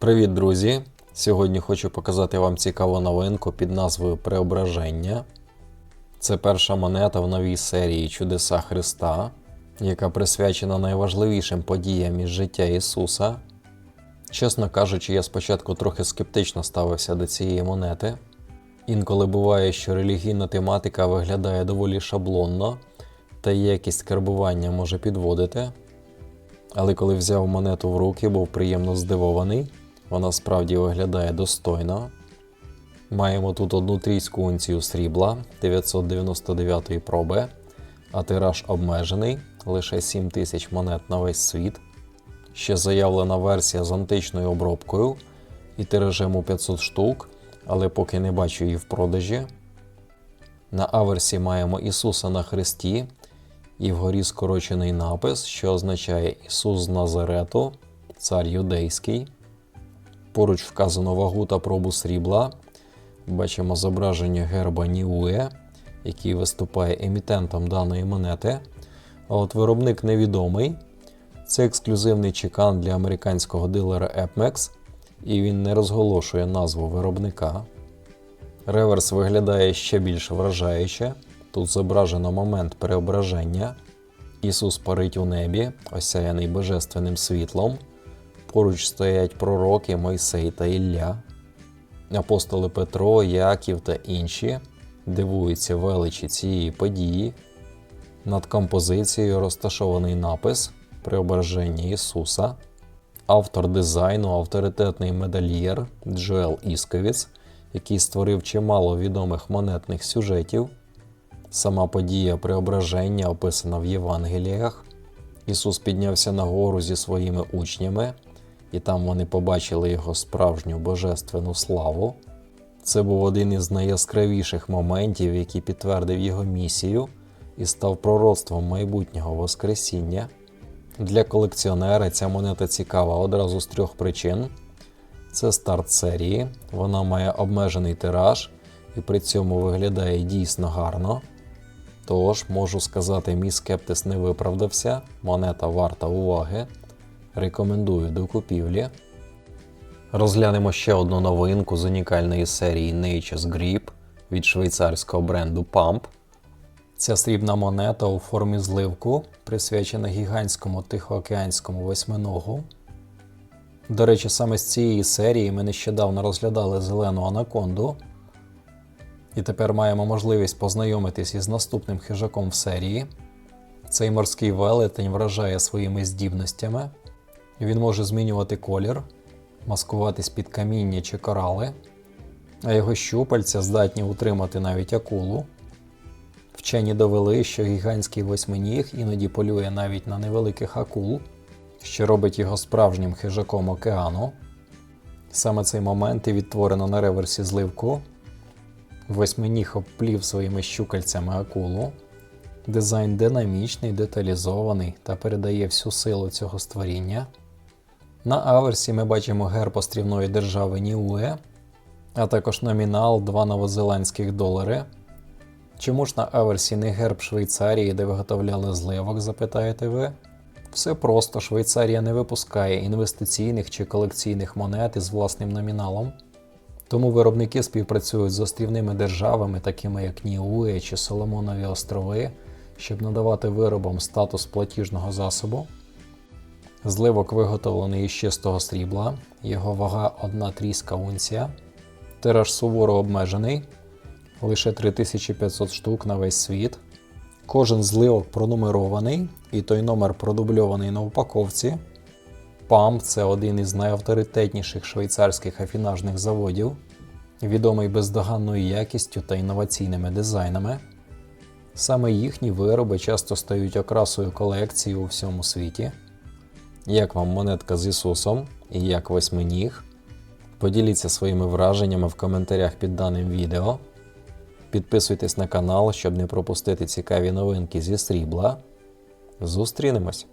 Привіт, друзі! Сьогодні хочу показати вам цікаву новинку під назвою Преображення. Це перша монета в новій серії Чудеса Христа, яка присвячена найважливішим подіям із життя Ісуса. Чесно кажучи, я спочатку трохи скептично ставився до цієї монети. Інколи буває, що релігійна тематика виглядає доволі шаблонно, та якість карбування може підводити. Але коли взяв монету в руки, був приємно здивований. Вона справді виглядає достойно. Маємо тут одну трійську унцію срібла 999 проби, а тираж обмежений лише 7 тисяч монет на весь світ. Ще заявлена версія з античною обробкою і тиражем у 500 штук, але поки не бачу її в продажі. На аверсі маємо Ісуса на хресті і вгорі скорочений напис, що означає Ісус з Назарету, цар юдейський. Поруч вказано вагу та пробу срібла. Бачимо зображення герба Ніуе, який виступає емітентом даної монети. А от виробник невідомий. Це ексклюзивний чекан для американського дилера Epmex, і він не розголошує назву виробника. Реверс виглядає ще більш вражаюче. Тут зображено момент преображення. Ісус парить у небі, осяяний божественним світлом. Поруч стоять пророки Мойсей та Ілля. Апостоли Петро, Яків та інші дивуються величі цієї події. Над композицією розташований напис Преображення Ісуса. Автор дизайну авторитетний медальєр Джоел Ісковіц, який створив чимало відомих монетних сюжетів. Сама подія преображення описана в Євангеліях. Ісус піднявся на гору зі своїми учнями, і там вони побачили його справжню божественну славу. Це був один із найяскравіших моментів, який підтвердив його місію і став пророцтвом майбутнього Воскресіння. Для колекціонера ця монета цікава одразу з трьох причин: це старт серії, вона має обмежений тираж і при цьому виглядає дійсно гарно. Тож, можу сказати, мій скептис не виправдався, монета варта уваги. Рекомендую до купівлі. Розглянемо ще одну новинку з унікальної серії Nature's Grip від швейцарського бренду Pump. Ця срібна монета у формі зливку присвячена гігантському тихоокеанському восьминогу. До речі, саме з цієї серії ми нещодавно розглядали зелену анаконду. І тепер маємо можливість познайомитись із наступним хижаком в серії. Цей морський велетень вражає своїми здібностями. Він може змінювати колір, маскуватись під каміння чи корали, а його щупальця здатні утримати навіть акулу. Вчені довели, що гігантський восьминіг іноді полює навіть на невеликих акул, що робить його справжнім хижаком океану. Саме цей момент і відтворено на реверсі зливку. Восьминіг обплів своїми щукальцями акулу. Дизайн динамічний, деталізований та передає всю силу цього створіння. На аверсі ми бачимо герб острівної держави Ніуе, а також номінал 2 новозеландських долари. Чому ж на аверсі не герб Швейцарії, де виготовляли зливок, запитаєте ви? Все просто Швейцарія не випускає інвестиційних чи колекційних монет із власним номіналом. Тому виробники співпрацюють з острівними державами, такими як Ніуе чи Соломонові острови, щоб надавати виробам статус платіжного засобу. Зливок виготовлений із чистого срібла, його вага 1 трійська унція. Тираж суворо обмежений, лише 3500 штук на весь світ. Кожен зливок пронумерований, і той номер продубльований на упаковці. ПАМ це один із найавторитетніших швейцарських афінажних заводів, відомий бездоганною якістю та інноваційними дизайнами. Саме їхні вироби часто стають окрасою колекції у всьому світі. Як вам монетка з Ісусом і як восьминіг? Поділіться своїми враженнями в коментарях під даним відео. Підписуйтесь на канал, щоб не пропустити цікаві новинки зі срібла. Зустрінемось!